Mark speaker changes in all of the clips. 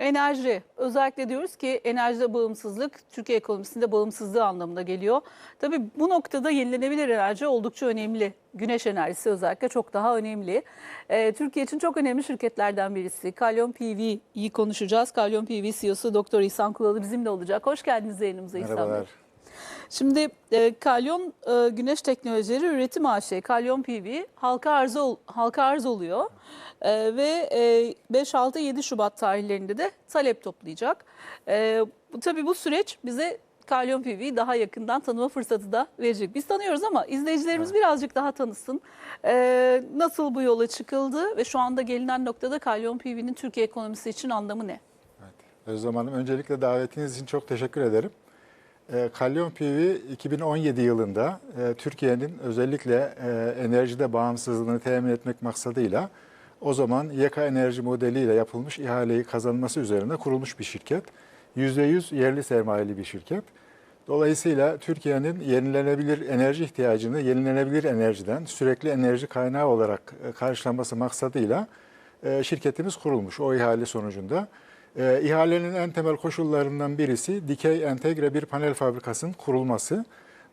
Speaker 1: Enerji. Özellikle diyoruz ki enerjide bağımsızlık Türkiye ekonomisinde bağımsızlığı anlamına geliyor. Tabii bu noktada yenilenebilir enerji oldukça önemli. Güneş enerjisi özellikle çok daha önemli. Ee, Türkiye için çok önemli şirketlerden birisi. Kalyon PV'yi konuşacağız. Kalyon PV CEO'su Doktor İhsan Kulalı bizimle olacak. Hoş geldiniz yayınımıza İhsan Bey.
Speaker 2: Merhabalar.
Speaker 1: Şimdi e, Kalyon e, Güneş Teknolojileri Üretim AŞ, Kalyon PV halka arz, ol- halka arz oluyor. E, ve e, 5-6-7 Şubat tarihlerinde de talep toplayacak. E, bu, tabii bu süreç bize Kalyon PV'yi daha yakından tanıma fırsatı da verecek. Biz tanıyoruz ama izleyicilerimiz birazcık daha tanısın. E, nasıl bu yola çıkıldı ve şu anda gelinen noktada Kalyon PV'nin Türkiye ekonomisi için anlamı ne?
Speaker 2: Özlem Hanım öncelikle davetiniz için çok teşekkür ederim. Ee, Kalyon PV 2017 yılında e, Türkiye'nin özellikle e, enerjide bağımsızlığını temin etmek maksadıyla o zaman YK Enerji modeliyle yapılmış ihaleyi kazanması üzerine kurulmuş bir şirket. %100 yerli sermayeli bir şirket. Dolayısıyla Türkiye'nin yenilenebilir enerji ihtiyacını yenilenebilir enerjiden sürekli enerji kaynağı olarak e, karşılaması maksadıyla şirketimiz kurulmuş o ihale sonucunda. E, ihalenin en temel koşullarından birisi dikey entegre bir panel fabrikasının kurulması.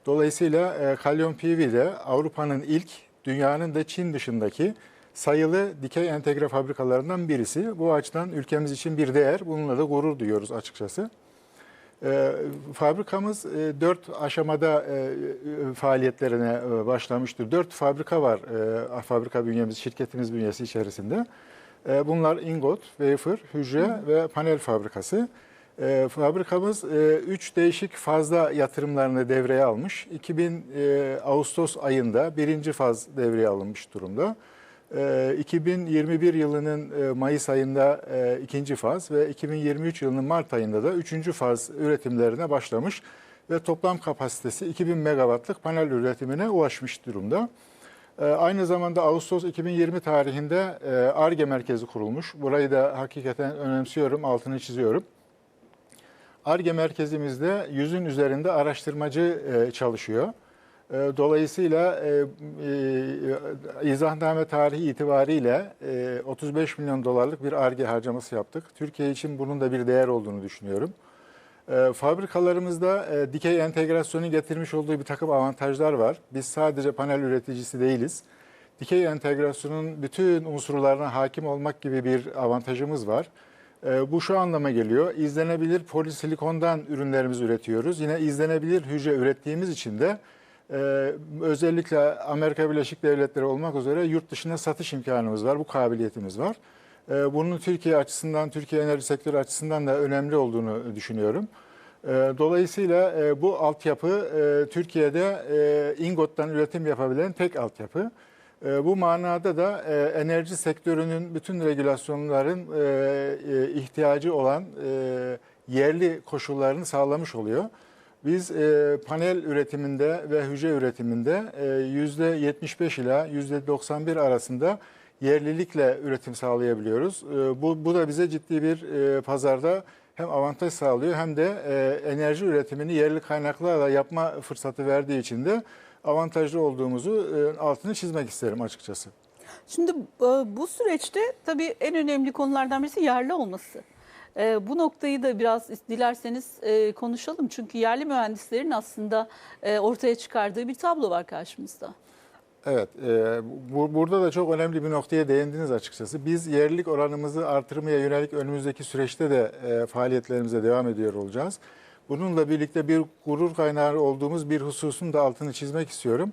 Speaker 2: Dolayısıyla e, Kalyon PV de Avrupa'nın ilk, dünyanın da Çin dışındaki sayılı dikey entegre fabrikalarından birisi. Bu açıdan ülkemiz için bir değer. Bununla da gurur duyuyoruz açıkçası. E, fabrikamız e, dört aşamada e, faaliyetlerine e, başlamıştır. Dört fabrika var e, fabrika bünyemiz, şirketimiz bünyesi içerisinde. E, bunlar ingot, wafer, hücre ve panel fabrikası. E, fabrikamız e, üç değişik fazla yatırımlarını devreye almış. 2000 e, Ağustos ayında birinci faz devreye alınmış durumda. E, 2021 yılının e, Mayıs ayında e, ikinci faz ve 2023 yılının Mart ayında da üçüncü faz üretimlerine başlamış ve toplam kapasitesi 2000 megawattlık panel üretimine ulaşmış durumda. Ee, Aynı zamanda Ağustos 2020 tarihinde e, ARGE merkezi kurulmuş. Burayı da hakikaten önemsiyorum, altını çiziyorum. ARGE merkezimizde yüzün üzerinde araştırmacı e, çalışıyor. E, Dolayısıyla izahname tarihi itibariyle e, 35 milyon dolarlık bir ARGE harcaması yaptık. Türkiye için bunun da bir değer olduğunu düşünüyorum. E, fabrikalarımızda e, dikey entegrasyonun getirmiş olduğu bir takım avantajlar var. Biz sadece panel üreticisi değiliz. Dikey entegrasyonun bütün unsurlarına hakim olmak gibi bir avantajımız var. E, bu şu anlama geliyor. İzlenebilir polisilikondan ürünlerimizi üretiyoruz. Yine izlenebilir hücre ürettiğimiz için de e, özellikle Amerika Birleşik Devletleri olmak üzere yurt dışına satış imkanımız var. Bu kabiliyetimiz var. E, Bunun Türkiye açısından, Türkiye enerji sektörü açısından da önemli olduğunu düşünüyorum. E, Dolayısıyla e, bu altyapı Türkiye'de ingottan üretim yapabilen tek altyapı. Bu manada da enerji sektörünün bütün regülasyonların ihtiyacı olan yerli koşullarını sağlamış oluyor. Biz panel üretiminde ve hücre üretiminde e, %75 ila %91 arasında yerlilikle üretim sağlayabiliyoruz. E, bu, bu da bize ciddi bir e, pazarda hem avantaj sağlıyor hem de e, enerji üretimini yerli kaynaklarla yapma fırsatı verdiği için de avantajlı olduğumuzu e, altını çizmek isterim açıkçası.
Speaker 1: Şimdi bu süreçte tabii en önemli konulardan birisi yerli olması. Bu noktayı da biraz dilerseniz konuşalım. Çünkü yerli mühendislerin aslında ortaya çıkardığı bir tablo var karşımızda.
Speaker 2: Evet, e, bu, burada da çok önemli bir noktaya değindiniz açıkçası. Biz yerlilik oranımızı artırmaya yönelik önümüzdeki süreçte de e, faaliyetlerimize devam ediyor olacağız. Bununla birlikte bir gurur kaynağı olduğumuz bir hususun da altını çizmek istiyorum.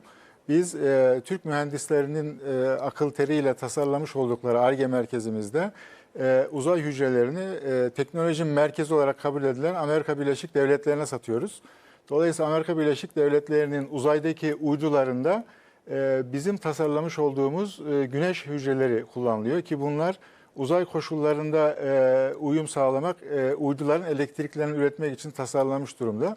Speaker 2: Biz e, Türk mühendislerinin e, akıl teriyle tasarlamış oldukları ARGE merkezimizde e, uzay hücrelerini e, teknoloji merkezi olarak kabul edilen Amerika Birleşik Devletleri'ne satıyoruz. Dolayısıyla Amerika Birleşik Devletleri'nin uzaydaki uydularında bizim tasarlamış olduğumuz e, güneş hücreleri kullanılıyor ki bunlar uzay koşullarında e, uyum sağlamak, e, uyduların elektriklerini üretmek için tasarlanmış durumda.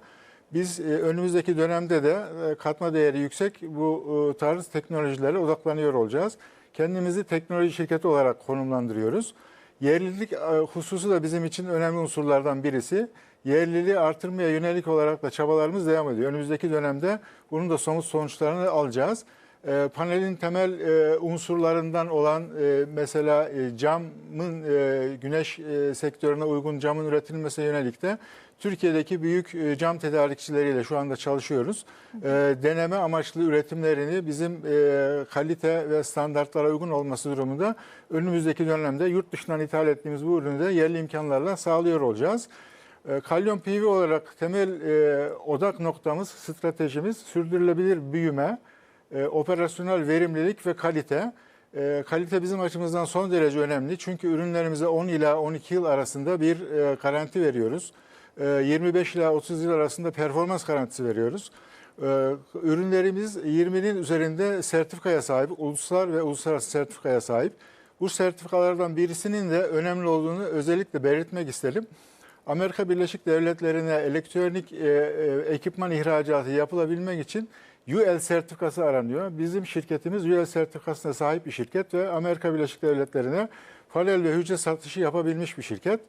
Speaker 2: Biz önümüzdeki dönemde de katma değeri yüksek bu tarz teknolojilere odaklanıyor olacağız. Kendimizi teknoloji şirketi olarak konumlandırıyoruz. Yerlilik hususu da bizim için önemli unsurlardan birisi. Yerliliği artırmaya yönelik olarak da çabalarımız devam ediyor. Önümüzdeki dönemde bunun da somut sonuçlarını alacağız. E, panelin temel e, unsurlarından olan e, mesela e, camın e, güneş e, sektörüne uygun camın üretilmesine yönelik de Türkiye'deki büyük e, cam tedarikçileriyle şu anda çalışıyoruz. E, deneme amaçlı üretimlerini bizim e, kalite ve standartlara uygun olması durumunda önümüzdeki dönemde yurt dışından ithal ettiğimiz bu ürünü de yerli imkanlarla sağlıyor olacağız. E, Kalyon PV olarak temel e, odak noktamız, stratejimiz sürdürülebilir büyüme, e, operasyonel verimlilik ve kalite. E, kalite bizim açımızdan son derece önemli çünkü ürünlerimize 10 ila 12 yıl arasında bir e, garanti veriyoruz. E, 25 ila 30 yıl arasında performans garantisi veriyoruz. E, ürünlerimiz 20'nin üzerinde sertifikaya sahip, ulusal ve uluslararası sertifikaya sahip. Bu sertifikalardan birisinin de önemli olduğunu özellikle belirtmek isterim. Amerika Birleşik Devletleri'ne elektronik e, e, ekipman ihracatı yapılabilmek için UL sertifikası aranıyor. Bizim şirketimiz UL sertifikasına sahip bir şirket ve Amerika Birleşik Devletleri'ne panel ve hücre satışı yapabilmiş bir şirket.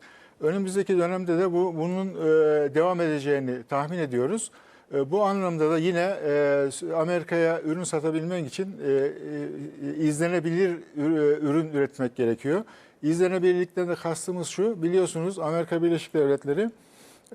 Speaker 2: Önümüzdeki dönemde de bu bunun e, devam edeceğini tahmin ediyoruz. E, Bu anlamda da yine e, Amerika'ya ürün satabilmek için e, e, izlenebilir ür- ürün üretmek gerekiyor. İzlenebilirlikten de kastımız şu, biliyorsunuz Amerika Birleşik Devletleri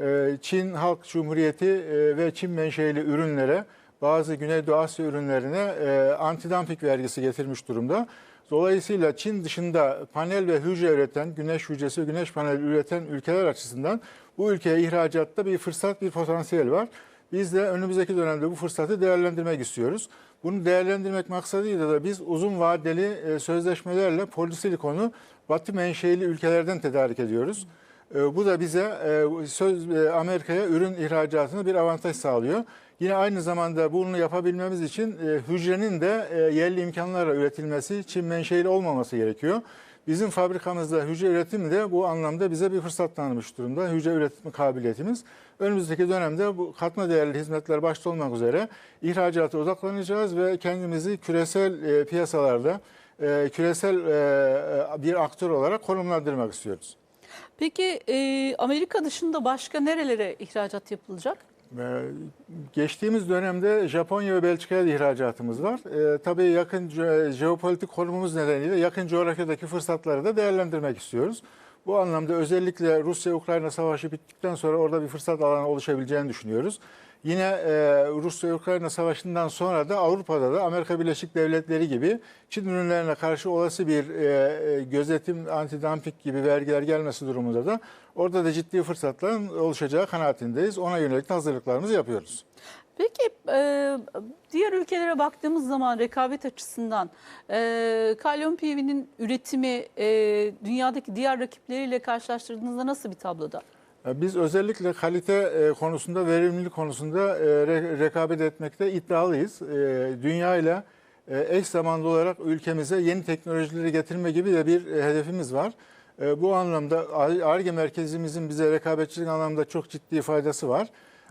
Speaker 2: e, Çin Halk Cumhuriyeti e, ve Çin menşeli ürünlere bazı Güneydoğu Asya ürünlerine e, antidumping vergisi getirmiş durumda. Dolayısıyla Çin dışında panel ve hücre üreten, güneş hücresi ve güneş paneli üreten ülkeler açısından bu ülkeye ihracatta bir fırsat, bir potansiyel var. Biz de önümüzdeki dönemde bu fırsatı değerlendirmek istiyoruz. Bunu değerlendirmek maksadıyla da biz uzun vadeli e, sözleşmelerle polisilikonu Batı menşeli ülkelerden tedarik ediyoruz. E, Bu da bize e, söz Amerika'ya ürün ihracatında bir avantaj sağlıyor. Yine aynı zamanda bunu yapabilmemiz için e, hücrenin de e, yerli imkanlarla üretilmesi, Çin menşeli olmaması gerekiyor. Bizim fabrikamızda hücre üretimi de bu anlamda bize bir fırsat tanımış durumda. Hücre üretim kabiliyetimiz. Önümüzdeki dönemde bu katma değerli hizmetler başta olmak üzere ihracata odaklanacağız ve kendimizi küresel e, piyasalarda e, küresel e, bir aktör olarak konumlandırmak istiyoruz.
Speaker 1: Peki e, Amerika dışında başka nerelere ihracat yapılacak?
Speaker 2: Ee, Geçtiğimiz dönemde Japonya ve Belçika'ya ihracatımız var. Ee, tabii yakın jeopolitik konumumuz nedeniyle yakın coğrafyadaki fırsatları da değerlendirmek istiyoruz. Bu anlamda özellikle Rusya-Ukrayna savaşı bittikten sonra orada bir fırsat alanı oluşabileceğini düşünüyoruz. Yine e, Rusya-Ukrayna savaşından sonra da Avrupa'da da Amerika Birleşik Devletleri gibi Çin ürünlerine karşı olası bir e, gözetim, antidumping gibi vergiler gelmesi durumunda da orada da ciddi fırsatların oluşacağı kanaatindeyiz. Ona yönelik hazırlıklarımızı yapıyoruz.
Speaker 1: Peki diğer ülkelere baktığımız zaman rekabet açısından kalyon PV'nin üretimi dünyadaki diğer rakipleriyle karşılaştırdığınızda nasıl bir tabloda?
Speaker 2: E, Biz özellikle kalite e, konusunda, verimlilik konusunda e, re- rekabet etmekte iddialıyız. Dünya ile eş zamanlı olarak ülkemize yeni teknolojileri getirme gibi de bir hedefimiz var. Bu anlamda ARGE merkezimizin bize rekabetçilik anlamda çok ciddi faydası var.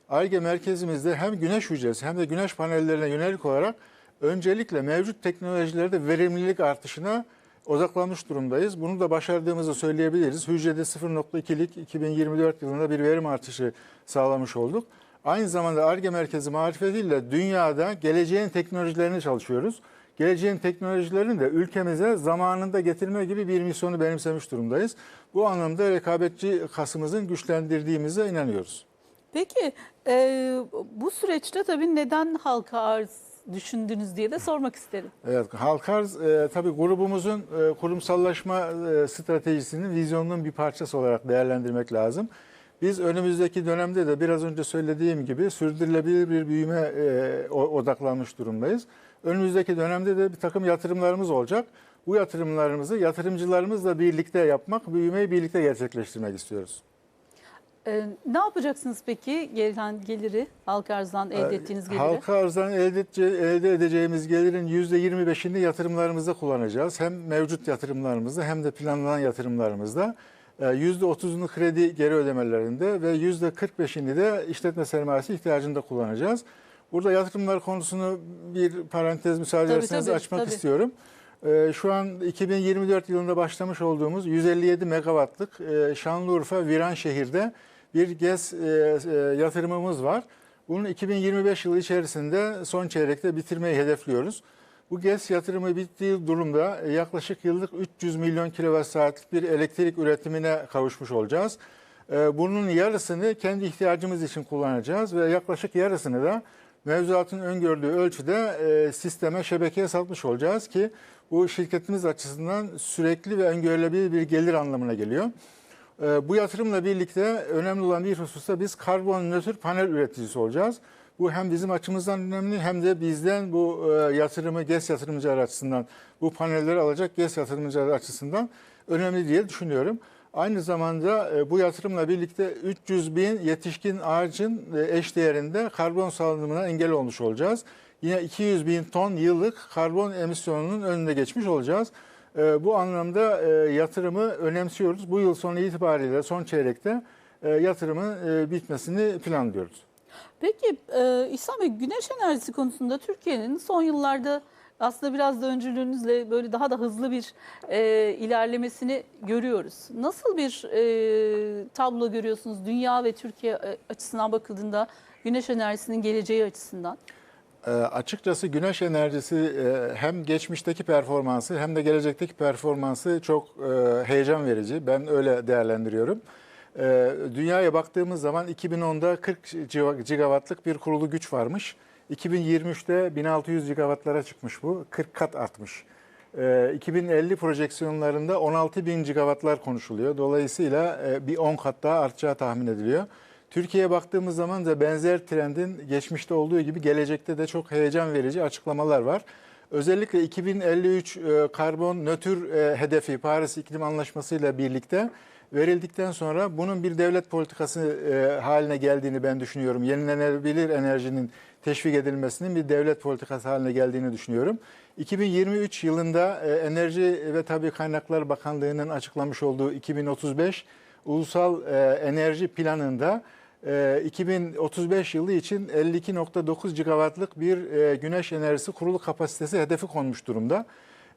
Speaker 2: ARGE merkezimizde hem güneş hücresi hem de güneş panellerine yönelik olarak öncelikle mevcut teknolojilerde verimlilik artışına odaklanmış durumdayız. Bunu da başardığımızı söyleyebiliriz. Hücrede 0.2'lik 2024 yılında bir verim artışı sağlamış olduk. Aynı zamanda ARGE merkezi marifetiyle dünyada geleceğin teknolojilerini çalışıyoruz. Geleceğin teknolojilerini de ülkemize zamanında getirme gibi bir misyonu benimsemiş durumdayız. Bu anlamda rekabetçi kasımızın güçlendirdiğimize inanıyoruz.
Speaker 1: Peki e, bu süreçte tabii neden halka arz düşündünüz diye de sormak isterim.
Speaker 2: Evet, Halkarz e, tabii grubumuzun e, kurumsallaşma e, stratejisinin, vizyonunun bir parçası olarak değerlendirmek lazım. Biz önümüzdeki dönemde de biraz önce söylediğim gibi sürdürülebilir bir büyüme e, odaklanmış durumdayız. Önümüzdeki dönemde de bir takım yatırımlarımız olacak. Bu yatırımlarımızı yatırımcılarımızla birlikte yapmak, büyümeyi birlikte gerçekleştirmek istiyoruz.
Speaker 1: E, ne yapacaksınız peki gelen geliri, halka arzdan elde ettiğiniz geliri?
Speaker 2: Halka arzdan elde, edece- elde edeceğimiz gelirin %25'ini yatırımlarımızda kullanacağız. Hem mevcut yatırımlarımızda hem de planlanan yatırımlarımızda. Ee, %30'unu kredi geri ödemelerinde ve %45'ini de işletme sermayesi ihtiyacında kullanacağız. Burada yatırımlar konusunu bir parantez müsaade
Speaker 1: Tabii,
Speaker 2: ederseniz
Speaker 1: tabii,
Speaker 2: açmak
Speaker 1: tabii.
Speaker 2: istiyorum. Ee, Şu an 2024 yılında başlamış olduğumuz 157 megawattlık e, Şanlıurfa Viranşehir'de bir GES e, e, yatırımımız var. Bunun 2025 yılı içerisinde son çeyrekte bitirmeyi hedefliyoruz. Bu GES yatırımı bittiği durumda yaklaşık yıllık 300 milyon kilowatt saatlik bir elektrik üretimine kavuşmuş olacağız. E, Bunun yarısını kendi ihtiyacımız için kullanacağız ve yaklaşık yarısını da mevzuatın öngördüğü ölçüde e, sisteme, şebekeye satmış olacağız ki bu şirketimiz açısından sürekli ve öngörülebilir bir gelir anlamına geliyor. E, Bu yatırımla birlikte önemli olan bir hususta biz karbon nötr panel üreticisi olacağız. Bu hem bizim açımızdan önemli hem de bizden bu e, yatırımı GES yatırımcılar açısından bu panelleri alacak GES yatırımcılar açısından önemli diye düşünüyorum. Aynı zamanda e, bu yatırımla birlikte 300 bin yetişkin ağacın e, eş değerinde karbon salınımına engel olmuş olacağız. Yine 200 bin ton yıllık karbon emisyonunun önünde geçmiş olacağız. E, Bu anlamda e, yatırımı önemsiyoruz. Bu yıl sonu itibariyle son çeyrekte e, yatırımın e, bitmesini planlıyoruz.
Speaker 1: Peki e, İhsan Bey güneş enerjisi konusunda Türkiye'nin son yıllarda aslında biraz da öncülüğünüzle böyle daha da hızlı bir e, ilerlemesini görüyoruz. Nasıl bir e, tablo görüyorsunuz dünya ve Türkiye açısından bakıldığında güneş enerjisinin geleceği açısından?
Speaker 2: E, açıkçası güneş enerjisi e, hem geçmişteki performansı hem de gelecekteki performansı çok e, heyecan verici. Ben öyle değerlendiriyorum. E, dünyaya baktığımız zaman 2010'da 40 civa- gigawattlık bir kurulu güç varmış. 2023'te 1600 gigawattlara çıkmış bu. 40 kat artmış. E, 2050 projeksiyonlarında 16 bin gigawattlar konuşuluyor. Dolayısıyla e, bir 10 kat daha artacağı tahmin ediliyor. Türkiye'ye baktığımız zaman da benzer trendin geçmişte olduğu gibi gelecekte de çok heyecan verici açıklamalar var. Özellikle 2053 e, karbon nötr e, hedefi Paris İklim Anlaşması ile birlikte verildikten sonra bunun bir devlet politikası e, haline geldiğini ben düşünüyorum. Yenilenebilir enerjinin teşvik edilmesinin bir devlet politikası haline geldiğini düşünüyorum. 2023 yılında Enerji ve Tabi Kaynaklar Bakanlığı'nın açıklamış olduğu 2035 Ulusal Enerji Planı'nda 2035 yılı için 52.9 gigawattlık bir e, güneş enerjisi kurulu kapasitesi hedefi konmuş durumda.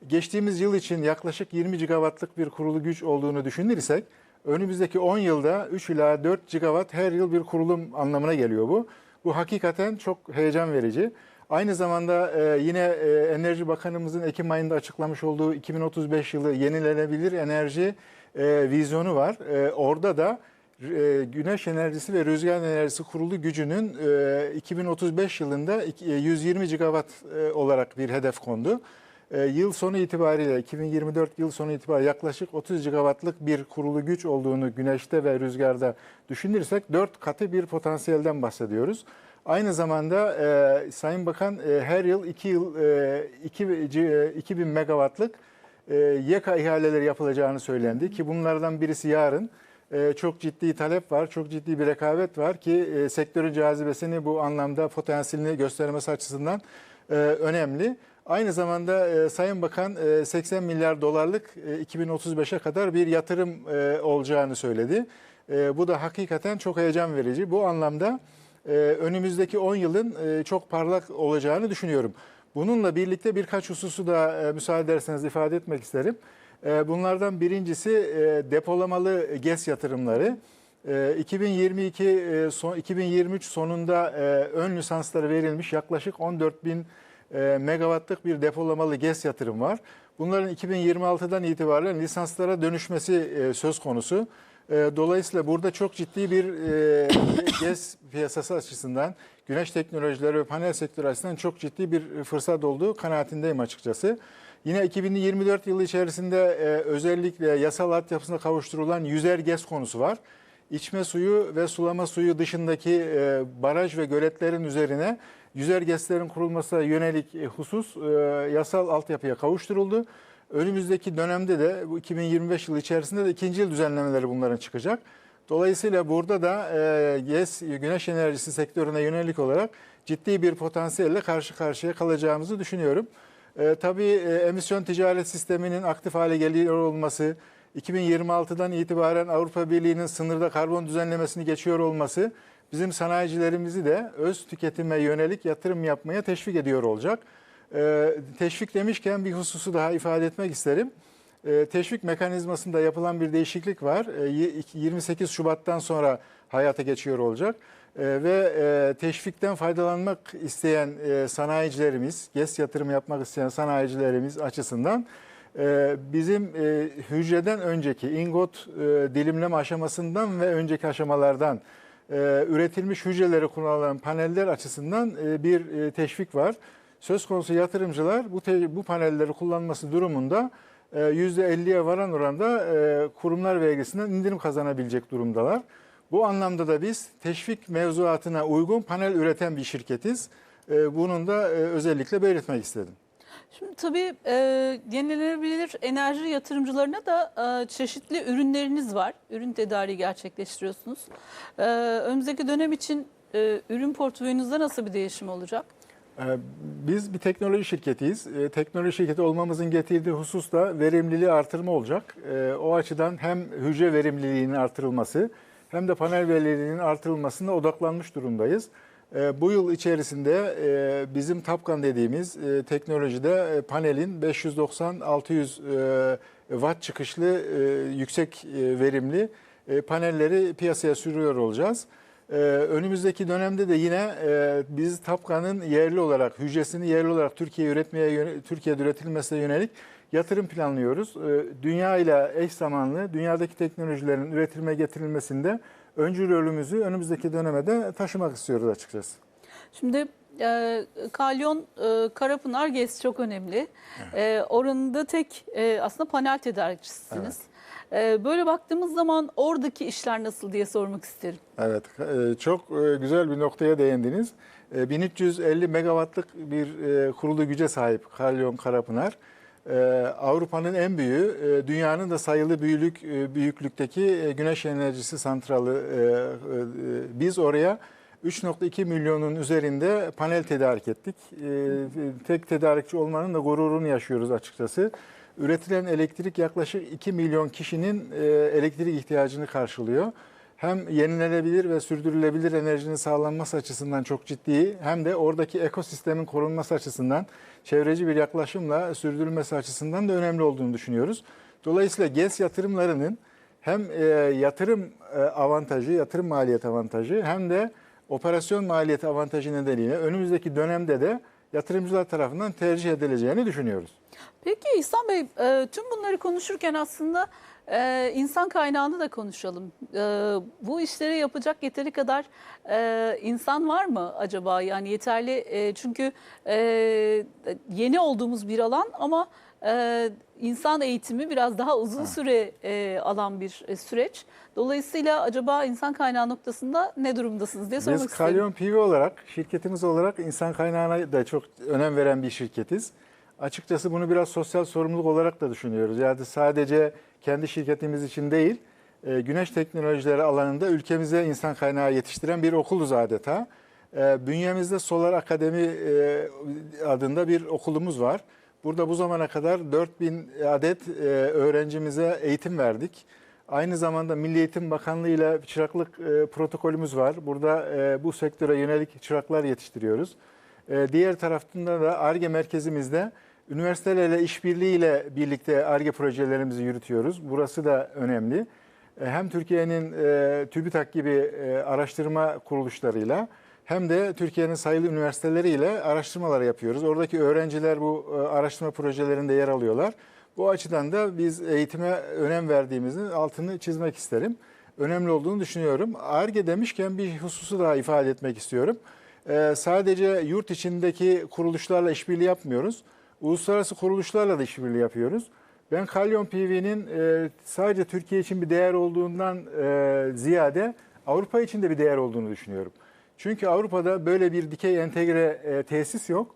Speaker 2: Geçtiğimiz yıl için yaklaşık 20 gigawattlık bir kurulu güç olduğunu düşünürsek önümüzdeki 10 yılda 3 ila 4 gigawatt her yıl bir kurulum anlamına geliyor bu. Bu hakikaten çok heyecan verici. Aynı zamanda e, yine e, Enerji Bakanımızın Ekim ayında açıklamış olduğu 2035 yılı yenilenebilir enerji e, vizyonu var. E, orada da güneş enerjisi ve rüzgar enerjisi kurulu gücünün e, 2035 yılında iki- e, 120 gigawatt e, olarak bir hedef kondu. E, Yıl sonu itibariyle 2024 yıl sonu itibariyle yaklaşık 30 gigawattlık bir kurulu güç olduğunu güneşte ve rüzgarda düşünürsek 4 katı bir potansiyelden bahsediyoruz. Aynı zamanda e, Sayın Bakan e, her yıl 2 yıl e, 2, e, 2000 megawattlık e, YEKA ihaleleri yapılacağını söylendi ki bunlardan birisi yarın. E, çok ciddi talep var, çok ciddi bir rekabet var ki e, sektörün cazibesini bu anlamda potansiyelini göstermesi açısından e, önemli. Aynı zamanda e, Sayın Bakan e, 80 milyar dolarlık e, 2035'e kadar bir yatırım olacağını söyledi. Bu da hakikaten çok heyecan verici. Bu anlamda önümüzdeki 10 yılın çok parlak olacağını düşünüyorum. Bununla birlikte birkaç hususu da müsaade ederseniz ifade etmek isterim. E, bunlardan birincisi e, depolamalı GES yatırımları. E, 2022 e, son 2023 sonunda e, ön lisansları verilmiş yaklaşık 14 bin megawattlık bir depolamalı GES yatırım var. Bunların 2026'dan itibaren lisanslara dönüşmesi söz konusu. Dolayısıyla burada çok ciddi bir GES piyasası açısından, güneş teknolojileri ve panel sektörü açısından çok ciddi bir fırsat olduğu kanaatindeyim açıkçası. Yine 2024 yılı içerisinde e, özellikle yasal altyapısına kavuşturulan yüzer GES konusu var. İçme suyu ve sulama suyu dışındaki e, baraj ve göletlerin üzerine yüzer GES'lerin kurulmasına yönelik e, husus e, yasal altyapıya kavuşturuldu. Önümüzdeki dönemde de bu 2025 yılı içerisinde de ikinci yıl düzenlemeleri bunların çıkacak. Dolayısıyla burada da e, GES, güneş enerjisi sektörüne yönelik olarak ciddi bir potansiyelle karşı karşıya kalacağımızı düşünüyorum. E, tabii e, emisyon ticaret sisteminin aktif hale geliyor olması, 2026'dan itibaren Avrupa Birliği'nin sınırda karbon düzenlemesini geçiyor olması bizim sanayicilerimizi de öz tüketime yönelik yatırım yapmaya teşvik ediyor olacak. E, teşvik demişken bir hususu daha ifade etmek isterim. E, teşvik mekanizmasında yapılan bir değişiklik var. E, y- 28 Şubat'tan sonra hayata geçiyor olacak. E, ve e, teşvikten faydalanmak isteyen e, sanayicilerimiz, GES yatırımı yapmak isteyen sanayicilerimiz açısından e, bizim hücreden önceki ingot dilimleme aşamasından ve önceki aşamalardan üretilmiş hücreleri kullanılan paneller açısından bir teşvik var. Söz konusu yatırımcılar bu bu panelleri kullanması durumunda e, %50'ye varan oranda kurumlar vergisinden indirim kazanabilecek durumdalar. Bu anlamda da biz teşvik mevzuatına uygun panel üreten bir şirketiz. E, Bunun da e, özellikle belirtmek istedim.
Speaker 1: Şimdi tabii e, yenilenebilir enerji yatırımcılarına da e, çeşitli ürünleriniz var. Ürün tedariği gerçekleştiriyorsunuz. E, önümüzdeki dönem için e, ürün portföyünüzde nasıl bir değişim olacak?
Speaker 2: Ee, Biz bir teknoloji şirketiyiz. Ee, Teknoloji şirketi olmamızın getirdiği husus da verimliliği artırma olacak. Ee, O açıdan hem hücre verimliliğinin artırılması hem de panel verimliliğinin artırılmasına odaklanmış durumdayız. Ee, Bu yıl içerisinde e, bizim Tapkan dediğimiz e, teknolojide e, panelin 590-600 e, watt çıkışlı yüksek verimli panelleri piyasaya sürüyor olacağız. Önümüzdeki dönemde de yine biz Tapkan'ın yerli olarak hücresini yerli olarak Türkiye'ye üretmeye Türkiye'de üretilmesine yönelik yatırım planlıyoruz. Ee, dünya ile eş zamanlı dünyadaki teknolojilerin üretilmeye getirilmesinde öncü rolümüzü önümüzdeki döneme de taşımak istiyoruz açıkçası.
Speaker 1: Şimdi e, Kalyon e, Karapınar GES çok önemli. E, oranın da tek e, aslında panel tedarikçisiniz. E, böyle baktığımız zaman oradaki işler nasıl diye sormak isterim.
Speaker 2: Evet, e, çok e, güzel bir noktaya değindiniz. E, 1350 megawattlık bir e, kurulu güce sahip Kalyon Karapınar. E, Avrupa'nın en büyüğü, e, dünyanın da sayılı büyülük e, büyüklükteki e, güneş enerjisi santralı. E, e, Biz oraya 3.2 milyonun üzerinde panel tedarik ettik. E, Tek tedarikçi olmanın da gururunu yaşıyoruz açıkçası. Üretilen elektrik yaklaşık 2 milyon kişinin e, elektrik ihtiyacını karşılıyor hem yenilenebilir ve sürdürülebilir enerjinin sağlanması açısından çok ciddi hem de oradaki ekosistemin korunması açısından çevreci bir yaklaşımla sürdürülmesi açısından da önemli olduğunu düşünüyoruz. Dolayısıyla GES yatırımlarının hem e, yatırım e, avantajı, yatırım maliyet avantajı hem de operasyon maliyet avantajı nedeniyle önümüzdeki dönemde de yatırımcılar tarafından tercih edileceğini düşünüyoruz.
Speaker 1: Peki İhsan Bey, e, tüm bunları konuşurken aslında e, insan kaynağını da konuşalım. E, bu işleri yapacak yeteri kadar e, insan var mı acaba? Yani yeterli e, çünkü e, yeni olduğumuz bir alan ama e, insan eğitimi biraz daha uzun süre e, alan bir e, süreç. Dolayısıyla acaba insan kaynağı noktasında ne durumdasınız diye sormak
Speaker 2: Biz
Speaker 1: istedim.
Speaker 2: Kalyon PV olarak, şirketimiz olarak insan kaynağına da çok önem veren bir şirketiz. Açıkçası bunu biraz sosyal sorumluluk olarak da düşünüyoruz. Yani sadece kendi şirketimiz için değil, e, güneş teknolojileri alanında ülkemize insan kaynağı yetiştiren bir okuluz adeta. E, Bünyemizde Solar Akademi e, adında bir okulumuz var. Burada bu zamana kadar 4000 adet öğrencimize eğitim verdik. Aynı zamanda Milli Eğitim Bakanlığı ile çıraklık protokolümüz var. Burada bu sektöre yönelik çıraklar yetiştiriyoruz. Diğer taraftan da ARGE merkezimizde üniversitelerle işbirliğiyle birlikte ARGE projelerimizi yürütüyoruz. Burası da önemli. E, hem Türkiye'nin e, TÜBİTAK gibi e, araştırma kuruluşlarıyla hem de Türkiye'nin sayılı üniversiteleriyle araştırmalar yapıyoruz. Oradaki öğrenciler bu e, araştırma projelerinde yer alıyorlar. Bu açıdan da biz eğitime önem verdiğimizin altını çizmek isterim. Önemli olduğunu düşünüyorum. ARGE demişken bir hususu daha ifade etmek istiyorum. Ee, sadece yurt içindeki kuruluşlarla işbirliği yapmıyoruz. Uluslararası kuruluşlarla da işbirliği yapıyoruz. Ben Kalyon PV'nin e, sadece Türkiye için bir değer olduğundan e, ziyade Avrupa için de bir değer olduğunu düşünüyorum. Çünkü Avrupa'da böyle bir dikey entegre e, tesis yok.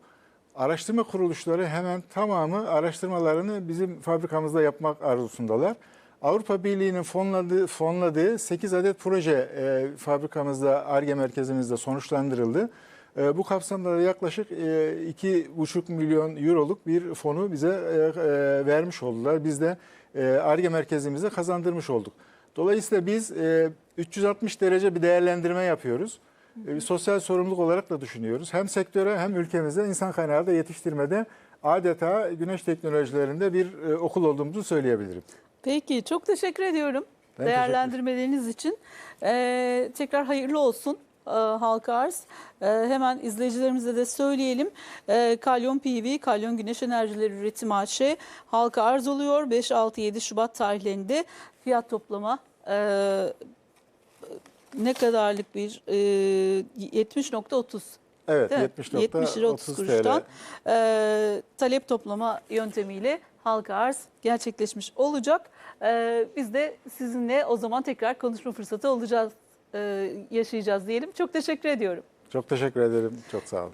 Speaker 2: Araştırma kuruluşları hemen tamamı araştırmalarını bizim fabrikamızda yapmak arzusundalar. Avrupa Birliği'nin fonladığı, fonladığı 8 adet proje e, fabrikamızda, ARGE merkezimizde sonuçlandırıldı. E, bu kapsamda da yaklaşık e, 2,5 milyon euroluk bir fonu bize e, e, vermiş oldular. Biz de e, ARGE merkezimize kazandırmış olduk. Dolayısıyla biz e, 360 derece bir değerlendirme yapıyoruz. E, bir sosyal sorumluluk olarak da düşünüyoruz. Hem sektöre hem ülkemize insan kaynağı da yetiştirmede adeta güneş teknolojilerinde bir e, okul olduğumuzu söyleyebilirim.
Speaker 1: Peki çok teşekkür ediyorum
Speaker 2: Ben
Speaker 1: değerlendirmeleriniz için. Ee, tekrar hayırlı olsun. E, halka arz. E, hemen izleyicilerimize de söyleyelim. E, Kalyon PV, Kalyon Güneş Enerjileri Üretim AŞ halka arz oluyor. 5-6-7 Şubat tarihlerinde fiyat toplama e, ne kadarlık bir e, 70.30
Speaker 2: Evet,
Speaker 1: Değil mi?
Speaker 2: 70.30
Speaker 1: 70 lira 30 kuruştan
Speaker 2: TL.
Speaker 1: e, talep toplama yöntemiyle halka arz gerçekleşmiş olacak. E, biz de sizinle o zaman tekrar konuşma fırsatı olacağız, yaşayacağız diyelim. Çok teşekkür ediyorum.
Speaker 2: Çok teşekkür ederim. Çok sağ olun.